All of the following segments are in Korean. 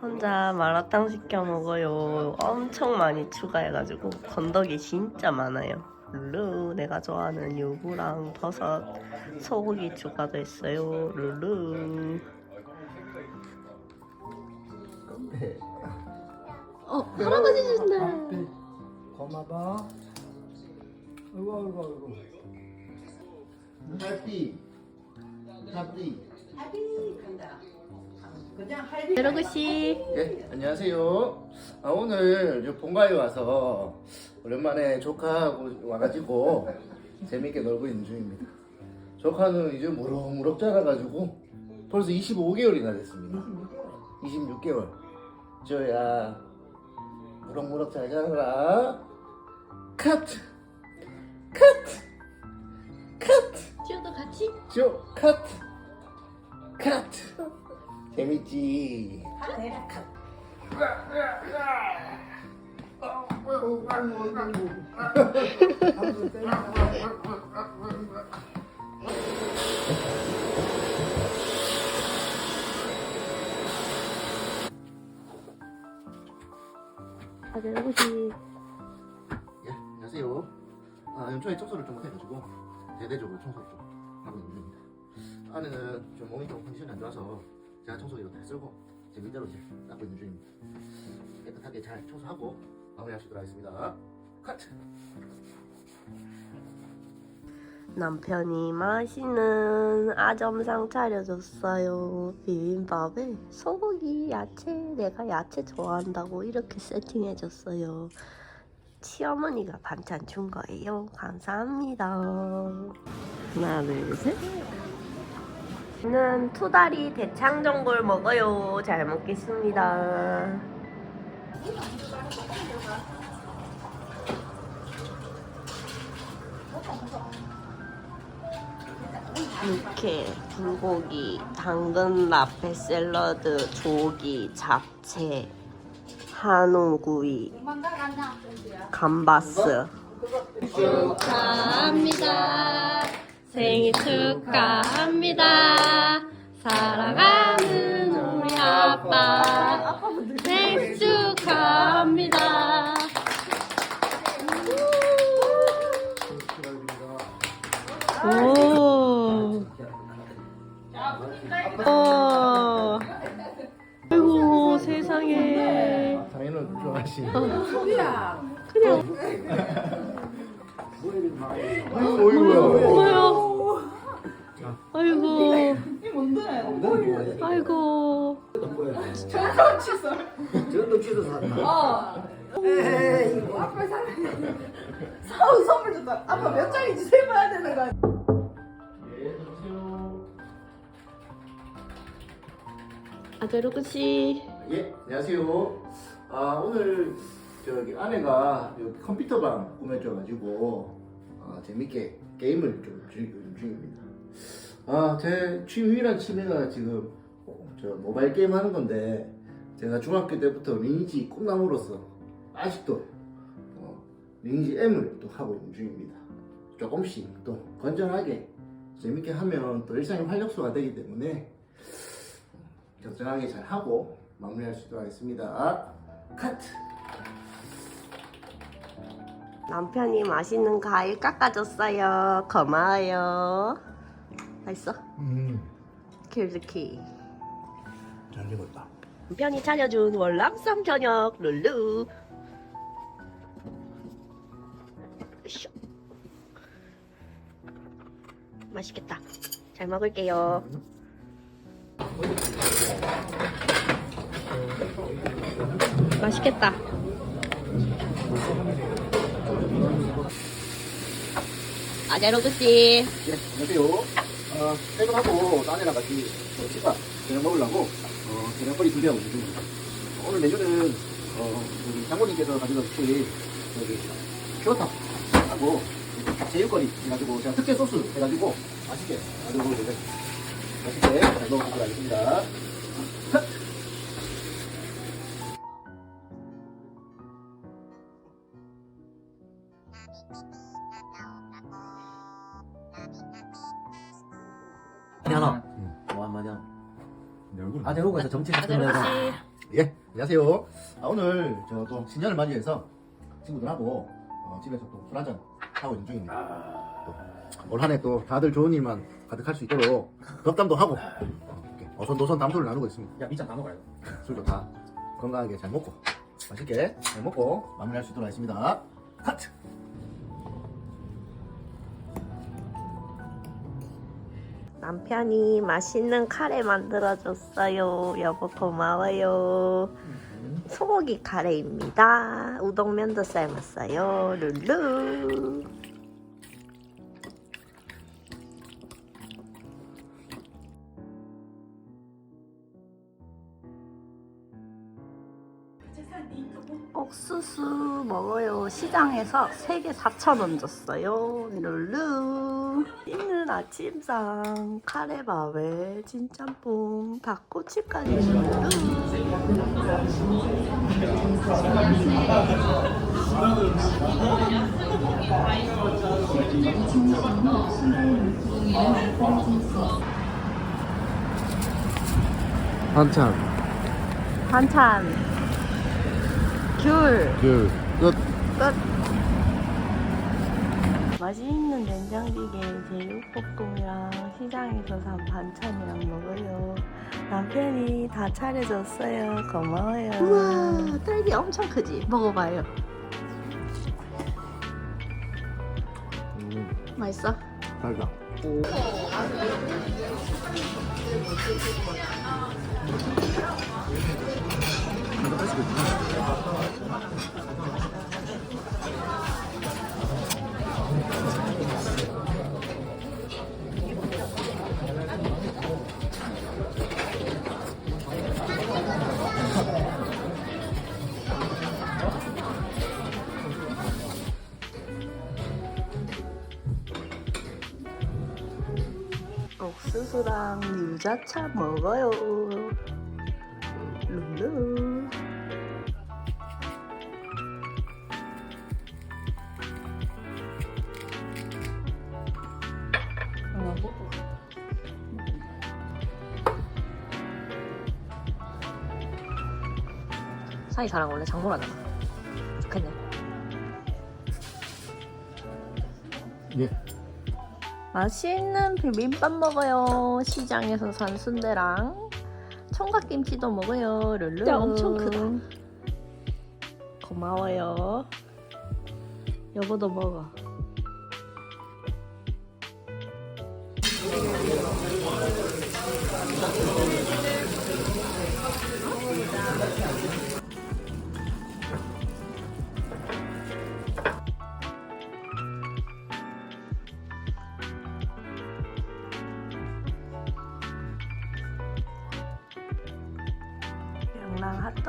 혼자 마라탕 시켜 먹어요. 엄청 많이 추가해가지고 건더기 진짜 많아요. 룰루 내가 좋아하는 유부랑 버섯 소고기 추가됐어요. 룰루 네. 어 할아버지 주신다. 네. 고마워. 아이고 아이고 아이고. 할비. 할비. 여러분 씨 예, 안녕하세요. 아, 오늘 저 본가에 와서 오랜만에 조카하고 와가지고 재밌게 놀고 있는 중입니다. 조카는 이제 무럭무럭 자라가지고 벌써 25개월이나 됐습니다. 26개월. 저야 무럭무럭 잘 자라라. 카트, 카트, 카트. 지호도 같이 저 카트, 카트. 재밌지. 아 여러분 씨 예, 안녕하세요. 아, 연초에 청소를 좀 못해가지고 대대적으로 청소를 좀 하고 있는 중입니다. 안에는 좀 몸이 좀 컨디션이 안 좋아서 제가 청소기로 다 쓸고 제 밑대로 이제 닦고 있는 중입니다. 깨끗하게 잘 청소하고 마무리하시도록 하겠습니다. 카트! 남편이 맛있는 아점상 차려줬어요. 비빔밥에 소고기, 야채, 내가 야채 좋아한다고 이렇게 세팅해줬어요. 시어머니가 반찬 준 거예요. 감사합니다. 하나, 둘, 셋. 저는 투다리 대창전골 먹어요. 잘 먹겠습니다. 육회, 불고기, 당근 라페 샐러드, 조기, 잡채, 한우구이, 감바스. 축하합니다. 생일 축하합니다. 어이구, 어이구야. 뭐야? 아이고. 아이고. 저도 취소 샀나? 아빠 사랑해. 사우 선물 줬다. 아빠 몇 장인지 세봐야 되는 거야. 예, 안녕하세요. 아저로그 씨. 예, 안녕하세요. 아, 오늘 저기 아내가 여기 컴퓨터방 꾸며줘가지고 아, 재밌게 게임을 좀 즐기는 중입니다. 아, 제 취미란 취미가 지금 어, 저 모바일 게임 하는 건데 제가 중학교 때부터 리니지 꿈나무로서 아직도 어, 리니지 M을 또 하고 있는 중입니다. 조금씩 또 건전하게 재밌게 하면 또 일상의 활력소가 되기 때문에 적절하게 잘 하고 마무리할 수 있도록 하겠습니다. 카트. 남편이 맛있는 과일 깎아줬어요. 고마워요. 맛있어? 음, 킬즈키. 잘 익었다. 남편이 차려준 월남쌈 저녁 룰루. 으쌰. 맛있겠다. 잘 먹을게요. 맛있겠다. 아자로그 씨. 예, 안녕하세요. 어, 퇴근하고 아내랑 같이 어, 식사 저녁 먹으려고 어, 저녁거리 준비하고 있는 중입니다. 오늘 메뉴는 어, 우리 장모님께서 가지고 주신 여기 큐어탑 하고 제육거리 해가지고 제가 특제 소스 해가지고 맛있게 아주 이제 맛있게 잘 먹어보도록 하겠습니다. 내 얼굴 아 대구에서 정치 아자로그 학생회가 씨. 예, 안녕하세요. 아, 오늘 저 또 신년을 맞이해서 친구들하고 어, 집에서 또 술 한잔 하고 있는 중입니다. 올 한 해 또 다들 좋은 일만 가득할 수 있도록 덕담도 하고 어, 이렇게 어선도선 담소를 나누고 있습니다. 야, 밑장 다 먹어요. 술도 다 건강하게 잘 먹고 맛있게 잘 먹고 마무리할 수 있도록 하겠습니다. 하트! 남편이 맛있는 카레 만들어줬어요. 여보 고마워요. 소고기 카레입니다. 우동면도 삶았어요. 룰루. 옥수수 먹어요. 시장에서 3개 4,000원 줬어요. 룰루. 있는 아침상 카레밥에 진짬뽕 닭꼬치까지. 한참 반찬 귤그 끝. 끝 맛있는 된장찌개 제육볶음이랑 시장에서 산 반찬이랑 먹어요 남편이 다 차려줬어요 고마워요 우와 딸기 엄청 크지? 먹어봐요 음, 맛있어? 달다. 옥수수랑 유자차 먹어요. 룰루. 사이 사랑 원래 장모라잖아. 좋겠네. 예. 맛있는 비빔밥 먹어요. 시장에서 산 순대랑 총각김치도 먹어요. 룰루. 진짜 엄청 크다. 고마워요. 여보도 먹어.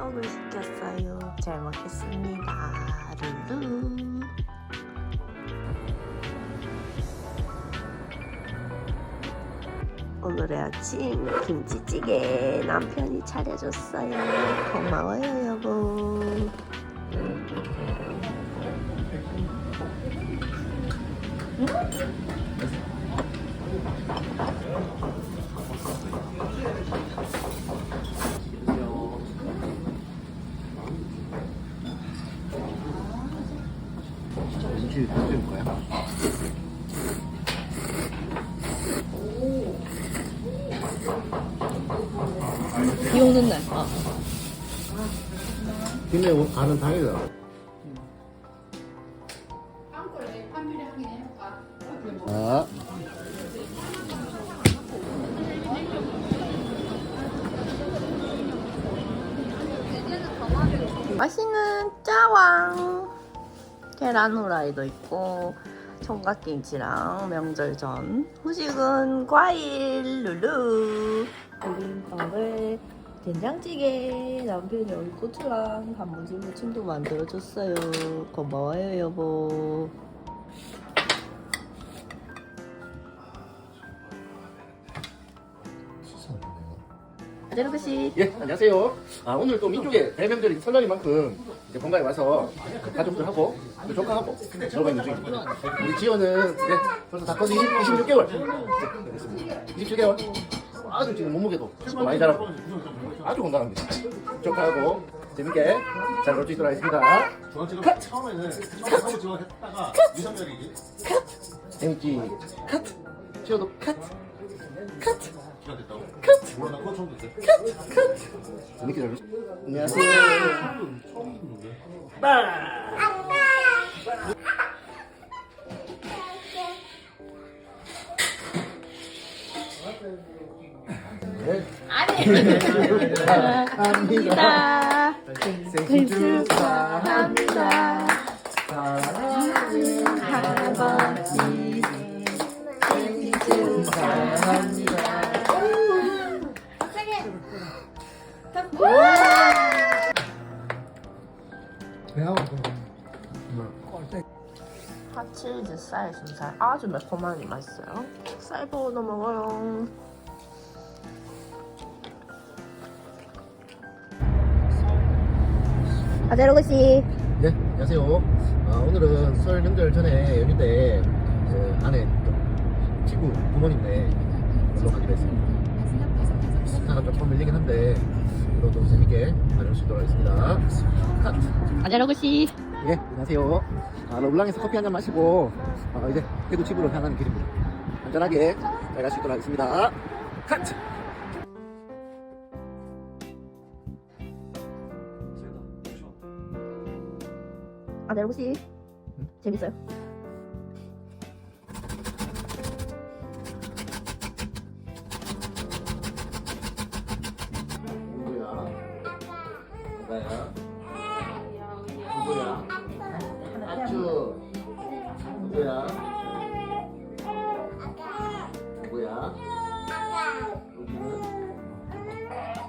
핫도그 시켰어요. 잘 먹겠습니다. 룰루. 오늘의 아침 김치찌개 남편이 차려줬어요. 고마워요, 여보. 음식 드릴 거야? 비 오는 날. 어. 김에 오- 가는 당이다. 아, 맛있는 짜왕 계란 후라이도 있고 총각김치랑 명절 전 후식은 과일 룰루 비빔밥에 된장찌개 남편이 여기 고추랑 단무지 무침도 만들어줬어요 고마워요 여보 아제르그씨 예, 안녕하세요. 아, 오늘 또 민족의 대명절인 설날인 만큼 이제 본가에 와서 가족들하고 또 조카하고 놀고 있는 중입니다. 우리 지호는 네, 벌써 다 커서 20, 26개월. 네, 됐습니다. 27개월. 아주 지금 몸무게도 많이 자라고 아주 건강합니다. 족하고 재밌게 잘놀수 있도록 하겠습니다. 저는 지금 처음에는 처음에 지금 했다가 미성년이지 재밌지? 컷! 지워도 컷! 컷! 기가 됐다고 컷! 몰라 나 그거 처음 듣지 재밌게 잘놀 수... 안녕하세요. 처음 듣는데 네. 아니. 감사합니다. 생신 축하합니다. 사랑하는 아버지. 핫치즈 쌀 순살 아주 매콤하니 맛있어요. 쌀 부어 넣어 먹어요. 아제로그 씨. 네, 안녕하세요. 아, 오늘은 설 명절 전에 연휴때 그 안에 좀 친구 부모님네 놀러 가기로 했습니다. 시차가 조금 밀리긴 한데 그래도 재밌게 다녀올 수 있도록 하겠습니다. 컷! 아제로그 씨. 예, 안녕하세요. 아, 르블랑에서 커피 한 잔 마시고 아, 이제 대구 집으로 향하는 길입니다. 안전하게 잘 갈 수 있도록 하겠습니다. 컷! 아제로그 씨. 재밌어요? 누구야? 누가야? 누구야? 아쭈 누구야? 누구야? 여기는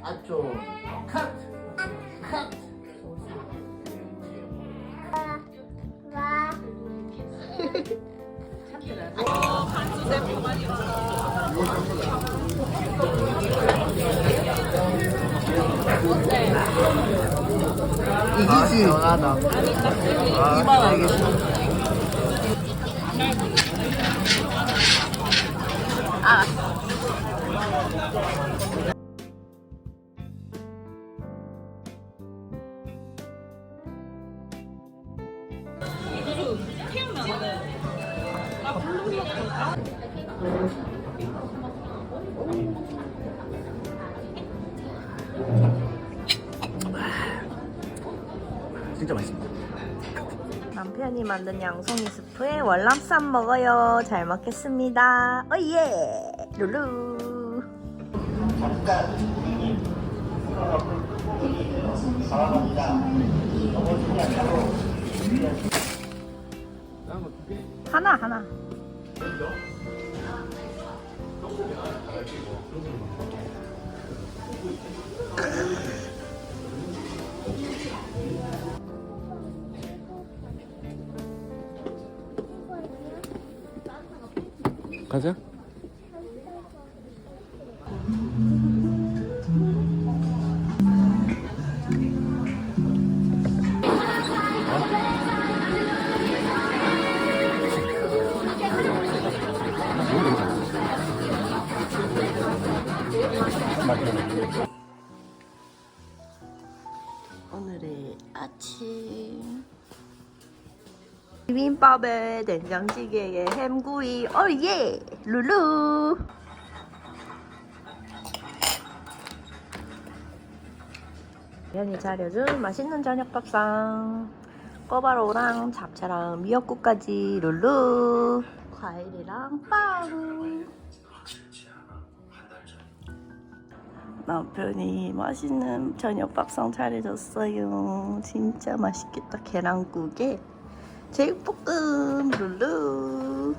아쭈 이기지 시원하다 이만 알겠어 만든 양송이 스프에 월남쌈 먹어요. 잘 먹겠습니다. 어예! 룰루. 하나 하나. 가자. 오늘의 아침 비빔밥에 된장찌개에 햄구이. 어예. 룰루. 면이 차려준 맛있는 저녁 밥상. 꼬바로우랑 잡채랑 미역국까지. 룰루. 과일이랑 빵. 남편이 맛있는 저녁 밥상 차려줬어요. 진짜 맛있겠다. 계란국에 제육볶음 룰루.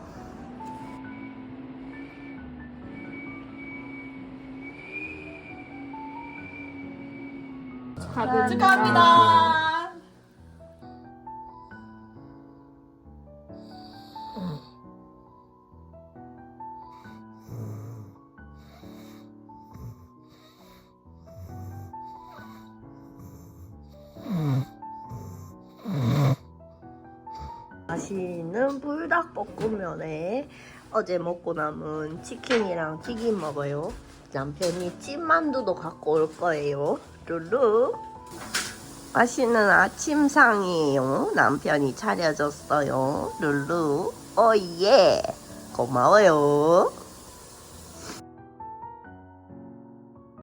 다들 축하합니다. 맛있는 불닭볶음면에 어제 먹고 남은 치킨이랑 튀김 먹어요. 남편이 찐만두도 갖고 올 거예요. 룰루. 맛있는 아침상이에요. 남편이 차려줬어요. 룰루. 오예. 고마워요.